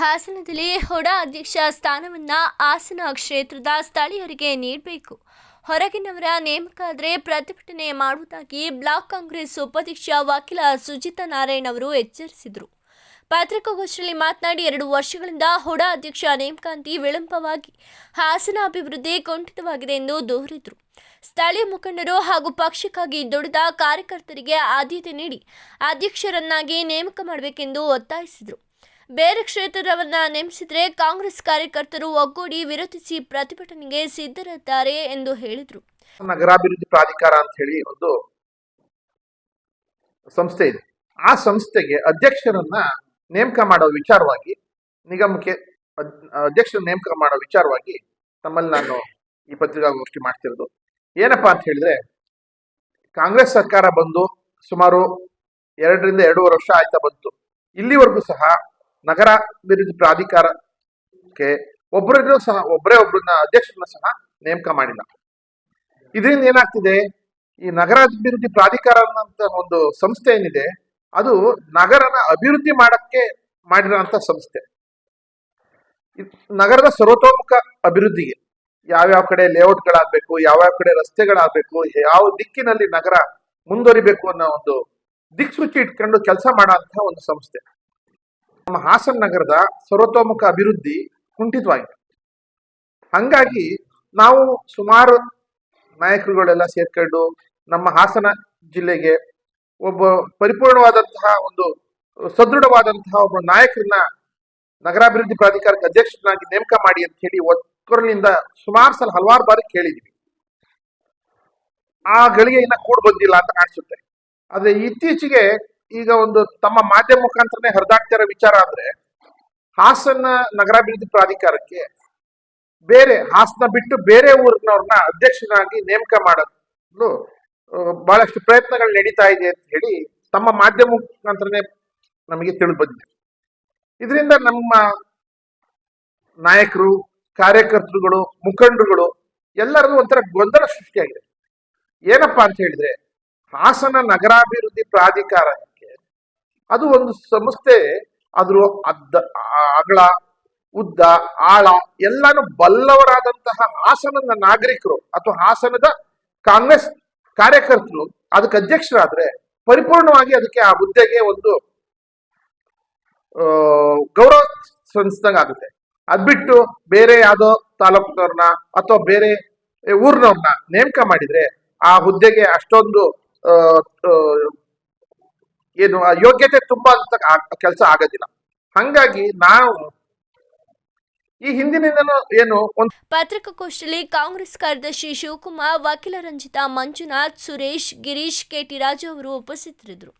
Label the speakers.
Speaker 1: ಹಾಸನದಲ್ಲಿ ಹೊಡ ಅಧ್ಯಕ್ಷ ಸ್ಥಾನವನ್ನು ಹಾಸನ ಕ್ಷೇತ್ರದ ಸ್ಥಳೀಯರಿಗೆ ನೀಡಬೇಕು. ಹೊರಗಿನವರ ನೇಮಕ ಆದರೆ ಪ್ರತಿಭಟನೆ ಮಾಡುವುದಾಗಿ ಬ್ಲಾಕ್ ಕಾಂಗ್ರೆಸ್ ಉಪಾಧ್ಯಕ್ಷ ವಕೀಲ ಸುಜಿತ ನಾರಾಯಣ್ ಅವರು ಎಚ್ಚರಿಸಿದರು. ಪತ್ರಿಕಾಗೋಷ್ಠಿಯಲ್ಲಿ ಮಾತನಾಡಿ ಎರಡು ವರ್ಷಗಳಿಂದ ಹೊಡ ಅಧ್ಯಕ್ಷ ನೇಮಕಾಂತಿ ವಿಳಂಬವಾಗಿ ಹಾಸನ ಅಭಿವೃದ್ಧಿ ಕುಂಠಿತವಾಗಿದೆ ಎಂದು ದೂರಿದರು. ಸ್ಥಳೀಯ ಮುಖಂಡರು ಹಾಗೂ ಪಕ್ಷಕ್ಕಾಗಿ ದುಡಿದ ಕಾರ್ಯಕರ್ತರಿಗೆ ಆದ್ಯತೆ ನೀಡಿ ಅಧ್ಯಕ್ಷರನ್ನಾಗಿ ನೇಮಕ ಮಾಡಬೇಕೆಂದು ಒತ್ತಾಯಿಸಿದರು. ಬೇರೆ ಕ್ಷೇತ್ರವನ್ನ ನೇಮಿಸಿದರೆ ಕಾಂಗ್ರೆಸ್ ಕಾರ್ಯಕರ್ತರು ಒಗ್ಗೂಡಿ ವಿರೋಧಿಸಿ ಪ್ರತಿಭಟನೆಗೆ ಸಿದ್ಧರಿದ್ದಾರೆ ಎಂದು ಹೇಳಿದರು.
Speaker 2: ನಗರಾಭಿವೃದ್ಧಿ ಪ್ರಾಧಿಕಾರ ಅಂತ ಹೇಳಿ ಒಂದು ಸಂಸ್ಥೆ ಇದೆ. ಆ ಸಂಸ್ಥೆಗೆ ಅಧ್ಯಕ್ಷರನ್ನ ನೇಮಕ ಮಾಡೋ ವಿಚಾರವಾಗಿ, ನಿಗಮಕ್ಕೆ ಅಧ್ಯಕ್ಷ ಅಧ್ಯಕ್ಷರ ನೇಮಕ ಮಾಡೋ ವಿಚಾರವಾಗಿ ತಮ್ಮಲ್ಲಿ ನಾನು ಈ ಪತ್ರಿಕಾಗೋಷ್ಠಿ ಮಾಡ್ತಿರೋದು. ಏನಪ್ಪಾ ಅಂತ ಹೇಳಿದ್ರೆ, ಕಾಂಗ್ರೆಸ್ ಸರ್ಕಾರ ಬಂದು ಸುಮಾರು ಎರಡರಿಂದ ಎರಡೂವರೆ ವರ್ಷ ಆಯ್ತಾ ಬಂತು. ಇಲ್ಲಿವರೆಗೂ ಸಹ ನಗರಾಭಿವೃದ್ಧಿ ಪ್ರಾಧಿಕಾರಕ್ಕೆ ಒಬ್ಬರನ್ನು ಸಹ ಒಬ್ಬರೇ ಒಬ್ಬರನ್ನ ಅಧ್ಯಕ್ಷರನ್ನ ಸಹ ನೇಮಕ ಮಾಡಿಲ್ಲ. ಇದರಿಂದ ಏನಾಗ್ತಿದೆ? ಈ ನಗರ ಅಭಿವೃದ್ಧಿ ಪ್ರಾಧಿಕಾರ ಅನ್ನೋ ಒಂದು ಸಂಸ್ಥೆ ಏನಿದೆ, ಅದು ನಗರನ ಅಭಿವೃದ್ಧಿ ಮಾಡಕ್ಕೆ ಮಾಡಿರೋಂಥ ಸಂಸ್ಥೆ. ನಗರದ ಸರ್ವತೋಮುಖ ಅಭಿವೃದ್ಧಿಗೆ ಯಾವ್ಯಾವ ಕಡೆ ಲೇಔಟ್ಗಳಾಗಬೇಕು, ಯಾವ್ಯಾವ ಕಡೆ ರಸ್ತೆಗಳಾಗಬೇಕು, ಯಾವ ದಿಕ್ಕಿನಲ್ಲಿ ನಗರ ಮುಂದುವರಿಬೇಕು ಅನ್ನೋ ಒಂದು ದಿಕ್ಸೂಚಿ ಇಟ್ಕೊಂಡು ಕೆಲಸ ಮಾಡೋ ಒಂದು ಸಂಸ್ಥೆ. ನಮ್ಮ ಹಾಸನ ನಗರದ ಸರ್ವತೋಮುಖ ಅಭಿವೃದ್ಧಿ ಕುಂಠಿತವಾಗಿದೆ. ಹಂಗಾಗಿ ನಾವು ಸುಮಾರು ನಾಯಕರುಗಳೆಲ್ಲ ಸೇರ್ಕೊಂಡು ನಮ್ಮ ಹಾಸನ ಜಿಲ್ಲೆಗೆ ಒಬ್ಬ ಪರಿಪೂರ್ಣವಾದಂತಹ ಒಂದು ಸದೃಢವಾದಂತಹ ಒಬ್ಬ ನಾಯಕರನ್ನ ನಗರಾಭಿವೃದ್ಧಿ ಪ್ರಾಧಿಕಾರಕ್ಕೆ ಅಧ್ಯಕ್ಷನಾಗಿ ನೇಮಕ ಮಾಡಿ ಅಂತ ಹೇಳಿ ಒಕ್ಕೂರಿನಿಂದ ಸುಮಾರು ಸಲ ಹಲವಾರು ಬಾರಿ ಕೇಳಿದ್ವಿ. ಆ ಗಳಿಗೆ ಇನ್ನ ಕೂಡ ಬಂದಿಲ್ಲ ಅಂತ ಕಾಣಿಸುತ್ತೆ. ಆದ್ರೆ ಇತ್ತೀಚೆಗೆ ಈಗ ಒಂದು ತಮ್ಮ ಮಾಧ್ಯಮ ಮುಖಾಂತರನೇ ಹರಿದಾಡ್ತಿರೋ ವಿಚಾರ ಅಂದ್ರೆ ಹಾಸನ ನಗರಾಭಿವೃದ್ಧಿ ಪ್ರಾಧಿಕಾರಕ್ಕೆ ಬೇರೆ ಹಾಸನ ಬಿಟ್ಟು ಬೇರೆ ಊರಿನವ್ರನ್ನ ಅಧ್ಯಕ್ಷನಾಗಿ ನೇಮಕ ಮಾಡಲು ಬಹಳಷ್ಟು ಪ್ರಯತ್ನಗಳು ನಡೀತಾ ಇದೆ ಅಂತ ಹೇಳಿ ತಮ್ಮ ಮಾಧ್ಯಮ ಮುಖಾಂತರನೇ ನಮಗೆ ತಿಳಿದು ಬಂದಿದೆ ಇದರಿಂದ ನಮ್ಮ ನಾಯಕರು, ಕಾರ್ಯಕರ್ತರುಗಳು, ಮುಖಂಡರುಗಳು ಎಲ್ಲರದು ಒಂಥರ ಗೊಂದಲ ಸೃಷ್ಟಿಯಾಗಿದೆ. ಏನಪ್ಪಾ ಅಂತ ಹೇಳಿದ್ರೆ ಹಾಸನ ನಗರಾಭಿವೃದ್ಧಿ ಪ್ರಾಧಿಕಾರಕ್ಕೆ ಅದು ಒಂದು ಸಂಸ್ಥೆ ಅದ್ರ ಅದ್ದ, ಅಗಳ, ಉದ್ದ, ಆಳ ಎಲ್ಲಾನು ಬಲ್ಲವರಾದಂತಹ ಹಾಸನದ ನಾಗರಿಕರು ಅಥವಾ ಹಾಸನದ ಕಾಂಗ್ರೆಸ್ ಕಾರ್ಯಕರ್ತರು ಅದಕ್ಕೆ ಅಧ್ಯಕ್ಷರಾದ್ರೆ ಪರಿಪೂರ್ಣವಾಗಿ ಅದಕ್ಕೆ ಆ ಹುದ್ದೆಗೆ ಒಂದು ಗೌರವ ಸಂಸ್ಥಂಗ್ ಆಗುತ್ತೆ. ಅದ್ಬಿಟ್ಟು ಬೇರೆ ಯಾವುದೋ ತಾಲೂಕಿನವ್ರನ್ನ ಅಥವಾ ಬೇರೆ ಊರಿನವ್ರನ್ನ ನೇಮಕ ಮಾಡಿದ್ರೆ ಆ ಹುದ್ದೆಗೆ ಅಷ್ಟೊಂದು ಏನು ಯೋಗ್ಯತೆ ತುಂಬಾ ಕೆಲಸ ಆಗೋದಿಲ್ಲ. ಹಂಗಾಗಿ ನಾವು ಈ ಹಿಂದಿನಿಂದಲೂ ಏನು
Speaker 1: ಪತ್ರಿಕಾಗೋಷ್ಠಿಯಲ್ಲಿ ಕಾಂಗ್ರೆಸ್ ಕಾರ್ಯದರ್ಶಿ ಶಿವಕುಮಾರ್, ವಕೀಲ ರಂಜಿತಾ, ಮಂಜುನಾಥ್, ಸುರೇಶ್, ಗಿರೀಶ್, ಕೆಟಿ ರಾಜು ಅವರು ಉಪಸ್ಥಿತರಿದ್ದರು.